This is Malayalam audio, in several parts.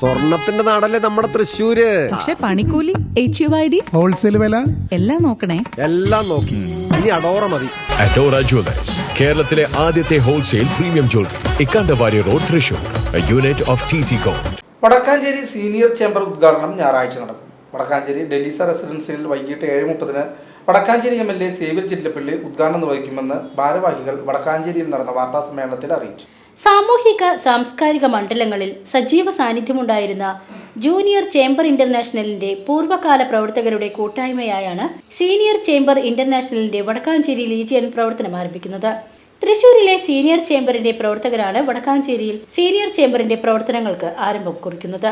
സ്വർണത്തിന്റെ നാടല്ലേ നമ്മുടെ തൃശ്ശൂര്? പക്ഷെ പണിക്കൂലി H U I D wholesale വില? എല്ലാം നോക്കണേ. എല്ലാം നോക്കി. ഇനി അഡോറ മതി. അഡോറ ജ്വല്ലേഴ്സ് കേരളത്തിലെ ആദ്യത്തെ wholesale premium jewellery Ikkandavari road Thrissur. Unit of T C com Vadakkanchery senior chamber ഉദ്ഘാടനം ഞായറാഴ്ച നടക്കും. വടക്കാഞ്ചേരി ഡെലീസ റെസിഡൻസിയിൽ വൈകിട്ട് ഏഴ് മുപ്പതിന് Vadakkanchery M L A Xavier Chittilappally ഉദ്ഘാടനം നിർവഹിക്കുമെന്ന് ഭാരവാഹികൾ വടക്കാഞ്ചേരിയിൽ നടന്ന വാർത്താ സമ്മേളനത്തിൽ അറിയിച്ചു. സാമൂഹിക സാംസ്കാരിക മണ്ഡലങ്ങളിൽ സജീവ സാന്നിധ്യമുണ്ടായിരുന്ന ജൂനിയർ ചേംബർ ഇന്റർനാഷണലിന്റെ പൂർവകാല പ്രവർത്തകരുടെ കൂട്ടായ്മയായാണ് സീനിയർ ചേംബർ ഇന്റർനാഷണലിന്റെ വടക്കാഞ്ചേരി ലീജിയൻ പ്രവർത്തനം ആരംഭിക്കുന്നത്. തൃശൂരിലെ സീനിയർ ചേംബറിന്റെ പ്രവർത്തകരാണ് വടക്കാഞ്ചേരിയിൽ സീനിയർ ചേംബറിന്റെ പ്രവർത്തനങ്ങൾക്ക് ആരംഭം കുറിക്കുന്നത്.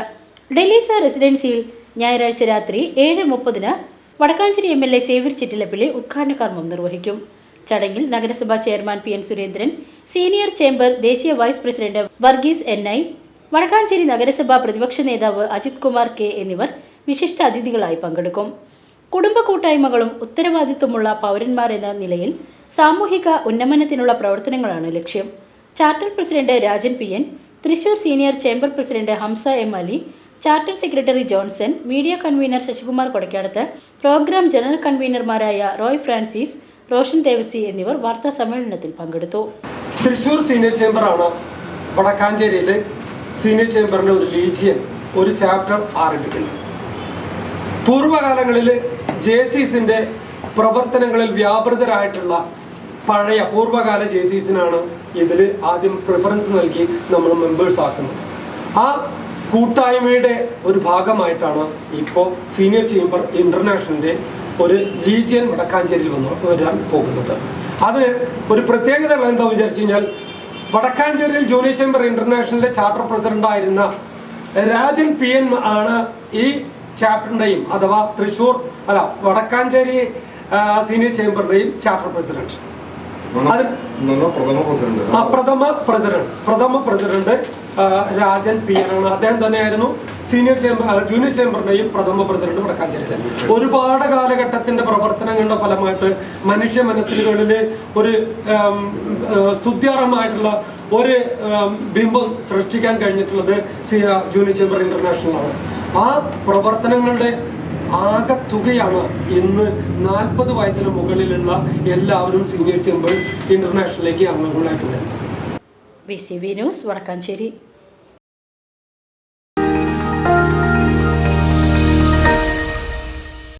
ഡൽഹിസ റെസിഡൻസിയിൽ ഞായറാഴ്ച രാത്രി ഏഴ് മുപ്പതിന് Vadakkanchery M L A Xavier Chittilappilly ഉദ്ഘാടന കർമ്മം നിർവഹിക്കും. ചടങ്ങിൽ നഗരസഭാ chairman P N Surendran senior chamber ദേശീയ vice president Varghese N I Vadakkanchery നഗരസഭാ പ്രതിപക്ഷ നേതാവ് അജിത് കുമാർ കെ എന്നിവർ വിശിഷ്ട അതിഥികളായി പങ്കെടുക്കും. കുടുംബ കൂട്ടായ്മകളും ഉത്തരവാദിത്വമുള്ള പൗരന്മാർ എന്ന നിലയിൽ സാമൂഹിക ഉന്നമനത്തിനുള്ള പ്രവർത്തനങ്ങളാണ് ലക്ഷ്യം. Charter president Rajan P N Thrissur senior chamber president Hamsa M Ali charter secretary Johnson media convener Sasikumar Kodakkadath programme general കൺവീനർമാരായ Roy Francis Roshan Devassy എന്നിവർ വാർത്താ സമ്മേളനത്തിൽ പങ്കെടുത്തു. തൃശ്ശൂർ സീനിയർ ചേംബറാണ് വടക്കാഞ്ചേരിയിൽ സീനിയർ ചേംബറിന്റെ ഒരു ലീജിയൻ ഒരു ചാപ്റ്റർ ആരംഭിക്കുന്നത്. പൂർവകാലങ്ങളിൽ ജെ സീസിന്റെ പ്രവർത്തനങ്ങളിൽ വ്യാപൃതരായിട്ടുള്ള പഴയ പൂർവകാല ജെ സീസിനാണ് ഇതിൽ ആദ്യം പ്രിഫറൻസ് നൽകി നമ്മൾ മെമ്പേഴ്സ് ആക്കുന്നത്. ആ കൂട്ടായ്മയുടെ ഒരു ഭാഗമായിട്ടാണ് ഇപ്പോൾ സീനിയർ ചേംബർ ഇന്റർനാഷണലിന്റെ ഒരു ലീജിയൻ വടക്കാഞ്ചേരിയിൽ വന്നു വരാൻ പോകുന്നത്. അതിന് ഒരു പ്രത്യേകത എന്താ വിചാരിച്ചു കഴിഞ്ഞാൽ വടക്കാഞ്ചേരിയിൽ ജൂനിയർ ചേംബർ ഇന്റർനാഷണലിലെ ചാപ്റ്റർ പ്രസിഡന്റ് ആയിരുന്ന രാജൻ പി എൻ ആണ് ഈ ചാപ്റ്ററിന്റെയും അഥവാ തൃശൂർ അല്ല വടക്കാഞ്ചേരി സീനിയർ ചേംബറിന്റെയും ചാപ്റ്റർ പ്രസിഡന്റ്. പ്രഥമ പ്രസിഡന്റ്. പ്രഥമ പ്രസിഡന്റ് രാജൻ പി എൻ ആണ്. അദ്ദേഹം തന്നെയായിരുന്നു സീനിയർ ചേംബർ ജൂനിയർ ചേംബറിന്റെയും പ്രഥമ പ്രസിഡന്റ് വടക്കാഞ്ചേരിയിലെ ഒരുപാട് കാലഘട്ടത്തിന്റെ പ്രവർത്തനങ്ങളുടെ ഫലമായിട്ട് മനുഷ്യ മനസ്സിലുകളിൽ ഒരു സ്തുത്യർഹമായിട്ടുള്ള ഒരു ബിംബം സൃഷ്ടിക്കാൻ കഴിഞ്ഞിട്ടുള്ളത് ജൂനിയർ ചേംബർ ഇന്റർനാഷണലാണ്. ആ പ്രവർത്തനങ്ങളുടെ ആകെ തുകയാണ് ഇന്ന് നാൽപ്പത് വയസ്സിന് മുകളിലുള്ള എല്ലാവരും സീനിയർ ചേംബർ ഇന്റർനാഷണലിലേക്ക് അംഗങ്ങളായിട്ട് വരുന്നത്. B C B news Vadakkanchery.